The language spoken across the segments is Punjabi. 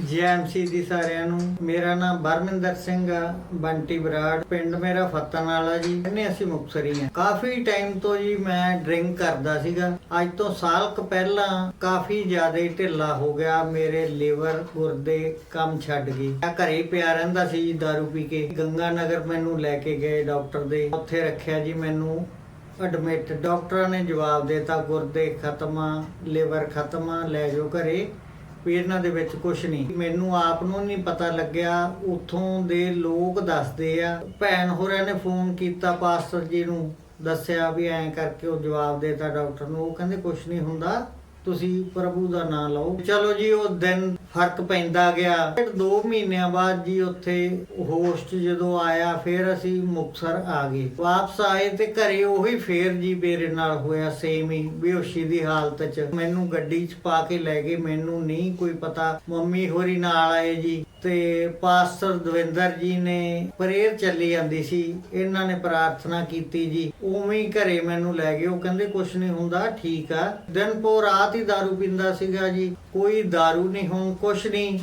ਜੀਐਮਸੀ ਦੀ ਸਾਰਿਆਂ ਨੂੰ। ਮੇਰਾ ਨਾਮ ਬਰਮਿੰਦਰ ਸਿੰਘ ਆ, ਬੰਟੀ ਬਰਾੜ, ਪਿੰਡ ਮੇਰਾ ਫੱਤਨ ਜੀ। ਇਹਨੇ ਅਸੀਂ ਮੁਕਸਰੀ ਆ। ਕਾਫੀ ਟਾਈਮ ਤੋਂ ਜੀ ਮੈਂ ਡਰਿੰਕ ਕਰਦਾ ਸੀਗਾ। ਅੱਜ ਤੋਂ ਸਾਲ ਕੁ ਪਹਿਲਾਂ ਕਾਫੀ ਜ਼ਿਆਦਾ ਢਿੱਲਾ ਹੋ ਗਿਆ। ਮੇਰੇ ਲੀਵਰ ਗੁਰਦੇ ਕੰਮ ਛੱਡ ਗਈ ਮੈਂ ਘਰੇ ਪਿਆ ਰਹਿੰਦਾ ਸੀ ਜੀ दारू ਪੀ ਕੇ। ਗੰਗਾ ਨਗਰ ਮੈਨੂੰ ਲੈ ਕੇ ਗਏ ਡਾਕਟਰ ਦੇ। ਉੱਥੇ ਰੱਖਿਆ ਜੀ ਮੈਨੂੰ ਐਡਮਿਟ ਡਾਕਟਰਾਂ ਨੇ ਜਵਾਬ ਦਿੱਤਾ, ਗੁਰਦੇ ਖਤਮ ਆ ਲਿਵਰ ਖਤਮ ਆ ਲੈ ਜਾਓ ਘਰੇ। ਵੀ ਇਹਨਾਂ ਦੇ ਵਿੱਚ ਕੁਝ ਨਹੀਂ। ਮੈਨੂੰ ਆਪ ਨੂੰ ਨਹੀਂ ਪਤਾ ਲੱਗਿਆ, ਉਥੋਂ ਦੇ ਲੋਕ ਦੱਸਦੇ ਆ। ਭੈਣ ਹੋਰਾਂ ਨੇ ਫੋਨ ਕੀਤਾ ਪਾਸਟਰ ਜੀ ਨੂੰ, ਦੱਸਿਆ ਵੀ ਐਂ ਕਰਕੇ ਉਹ ਜਵਾਬ ਦੇਤਾ ਡਾਕਟਰ ਨੂੰ। ਉਹ ਕਹਿੰਦੇ ਕੁਝ ਨਹੀਂ ਹੁੰਦਾ। ਤੁਸੀਂ ਪ੍ਰਭੂ ਦਾ ਨਾਮ ਲਓ। ਚਲੋ ਜੀ, ਉਹ ਦਿਨ ਫ਼ਰਕ ਪੈਂਦਾ ਗਿਆ। ਫਿਰ 2 ਮਹੀਨਿਆਂ ਬਾਅਦ ਜੀ ਉੱਥੇ ਹੋਸਟ ਜਦੋਂ ਆਇਆ, ਫਿਰ ਅਸੀਂ ਮੁਕਸਰ ਆ ਗਏ। ਵਾਪਸ ਆਏ ਤੇ ਘਰੇ ਉਹੀ ਫੇਰ ਜੀ ਮੇਰੇ ਨਾਲ ਹੋਇਆ ਸੇਮ ਹੀ ਬੇਹੋਸ਼ੀ ਦੀ ਹਾਲਤ 'ਚ। ਮੈਨੂੰ ਗੱਡੀ 'ਚ ਪਾ ਕੇ ਲੈ ਗਏ, ਮੈਨੂੰ ਨਹੀਂ ਕੋਈ ਪਤਾ। ਮੰਮੀ ਹੋਰੀ ਨਾਲ ਆਏ ਜੀ। ਤੇ ਪਾਸਟਰ ਦਵਿੰਦਰ ਜੀ ਨੇ ਪ੍ਰੇਅਰ ਚੱਲੀ ਜਾਂਦੀ ਸੀ ਇਹਨਾਂ ਨੇ ਪ੍ਰਾਰਥਨਾ ਕੀਤੀ ਜੀ ਉਵੇਂ ਹੀ ਘਰੇ ਮੈਨੂੰ ਲੈ ਗਏ ਉਹ ਕਹਿੰਦੇ ਕੁਛ ਨਹੀਂ ਹੁੰਦਾ ਠੀਕ ਆ ਦਿਨ ਪੋ ਰਾਤ ਹੀ दारू ਪੀਂਦਾ ਸੀਗਾ ਜੀ ਕੋਈ दारू ਨਹੀਂ ਹੁਣ ਕੁਛ ਨਹੀਂ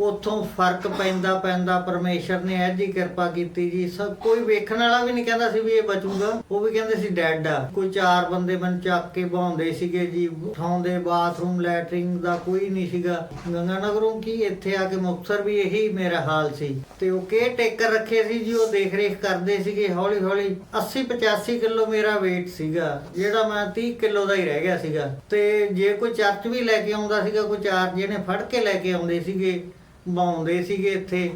ਉਥੋਂ ਫ਼ਰਕ ਪੈਂਦਾ ਪੈਂਦਾ ਪਰਮੇਸ਼ਰ ਨੇ ਇਹ ਐਜੀ ਕਿਰਪਾ ਕੀਤੀ ਜੀ। ਸਭ ਕੋਈ ਵੇਖਣ ਵਾਲਾ ਵੀ ਨਹੀਂ ਕਹਿੰਦਾ ਸੀ ਵੀ ਇਹ ਬਚੂਗਾ। ਉਹ ਵੀ ਕਹਿੰਦੇ ਸੀ ਡੈਡ ਆ। ਕੋਈ ਚਾਰ ਬੰਦੇ ਮਨ ਚੱਕ ਕੇ ਬਹਾਉਂਦੇ ਸੀਗੇ ਜੀ। ਉਠਾਉਂਦੇ ਬਾਥਰੂਮ, ਲੈਟਰਿੰਗ ਦਾ ਕੋਈ ਨਹੀਂ ਸੀਗਾ। ਗੰਗਾ ਕੀ ਇੱਥੇ ਆ ਕੇ ਮੁਕਤਸਰ ਵੀ ਇਹੀ ਮੇਰਾ ਹਾਲ ਸੀ। ਤੇ ਉਹ ਕੇ ਟੇਕਰ ਰੱਖੇ ਸੀ ਜੀ, ਉਹ ਦੇਖ ਰੇਖ ਕਰਦੇ ਸੀਗੇ। ਹੌਲੀ ਹੌਲੀ 80 85 ਕਿਲੋ ਮੇਰਾ weight ਸੀਗਾ, ਜਿਹੜਾ ਮੈਂ 30 ਕਿਲੋ ਦਾ ਹੀ ਰਹਿ ਗਿਆ ਸੀਗਾ। ਤੇ ਜੇ ਕੋਈ ਚਰਚ ਵੀ ਲੈ ਕੇ ਆਉਂਦਾ ਸੀਗਾ, ਕੋਈ ਚਾਰ ਜਿਹਨੇ ਫੜ ਕੇ ਲੈ ਕੇ ਆਉਂਦੇ ਸੀਗੇ ਬਾਉਂਦੇ ਸੀਗੇ ਇੱਥੇ।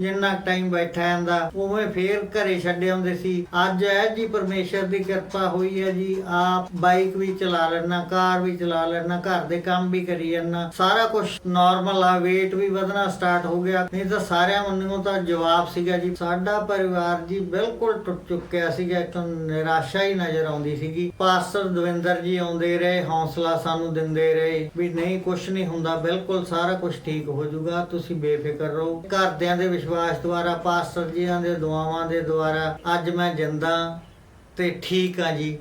ਜਿੰਨਾ ਟਾਈਮ ਬੈਠਾ ਜਾਂਦਾ ਉਵੇਂ ਫੇਰ ਘਰੇ ਛੱਡ ਆਉਂਦੇ ਸੀ। ਅੱਜ ਹੈ ਜੀ ਪਰਮੇਸ਼ਰ ਦੀ ਕਿਰਪਾ ਹੋਈ ਹੈ ਜੀ, ਆਪ ਬਾਈਕ ਵੀ ਚਲਾ ਲੈਣਾ ਕਾਰ ਵੀ ਚਲਾ ਲੈਣਾ ਘਰ ਦੇ ਕੰਮ ਵੀ ਕਰੀ ਜਾਂਦਾ। ਸਾਰਾ ਕੁਝ ਨਾਰਮਲ ਆ, weight ਵੀ ਵਧਣਾ ਸਟਾਰਟ ਹੋ ਗਿਆ। ਨਹੀਂ ਤਾਂ ਸਾਰਿਆਂ ਮੰਨੋਂ ਤਾਂ ਜਵਾਬ ਸੀਗਾ ਜੀ। ਸਾਡਾ ਪਰਿਵਾਰ ਜੀ ਬਿਲਕੁਲ ਟੁੱਟ ਚੁੱਕਿਆ ਸੀਗਾ ਇੱਕ ਨਿਰਾਸ਼ਾ ਹੀ ਨਜ਼ਰ ਆਉਂਦੀ ਸੀਗੀ। ਪਾਸਟਰ ਦਵਿੰਦਰ ਜੀ ਆਉਂਦੇ ਰਹੇ, ਹੌਸਲਾ ਸਾਨੂੰ ਦਿੰਦੇ ਰਹੇ ਵੀ ਨਹੀਂ ਕੁਝ ਨਹੀਂ ਹੁੰਦਾ, ਬਿਲਕੁਲ ਸਾਰਾ ਕੁਝ ਠੀਕ ਹੋ ਜਾਊਗਾ, ਤੁਸੀਂ ਬੇਫਿਕਰ ਰਹੋ। ਘਰਦਿਆਂ ਦੇ ਵਿਸ਼ਵਾਸ ਦੁਆਰਾ ਪਾਸਟਰ ਜੀਆਂ ਦੇ ਦੁਆਵਾਂ ਦੇ ਦੁਆਰਾ ਅੱਜ ਮੈਂ ਜਿੰਦਾ ਤੇ ਠੀਕ ਆ ਜੀ।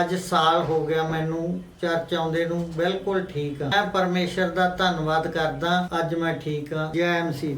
ਅੱਜ ਸਾਲ ਹੋ ਗਿਆ ਮੈਨੂੰ ਚਰਚ ਆਉਂਦੇ ਨੂੰ, ਬਿਲਕੁਲ ਠੀਕ ਆ। ਮੈਂ ਪਰਮੇਸ਼ਰ ਦਾ ਧੰਨਵਾਦ ਕਰਦਾ, ਅੱਜ ਮੈਂ ਠੀਕ ਆ। ਜੈ ਐਮਸੀ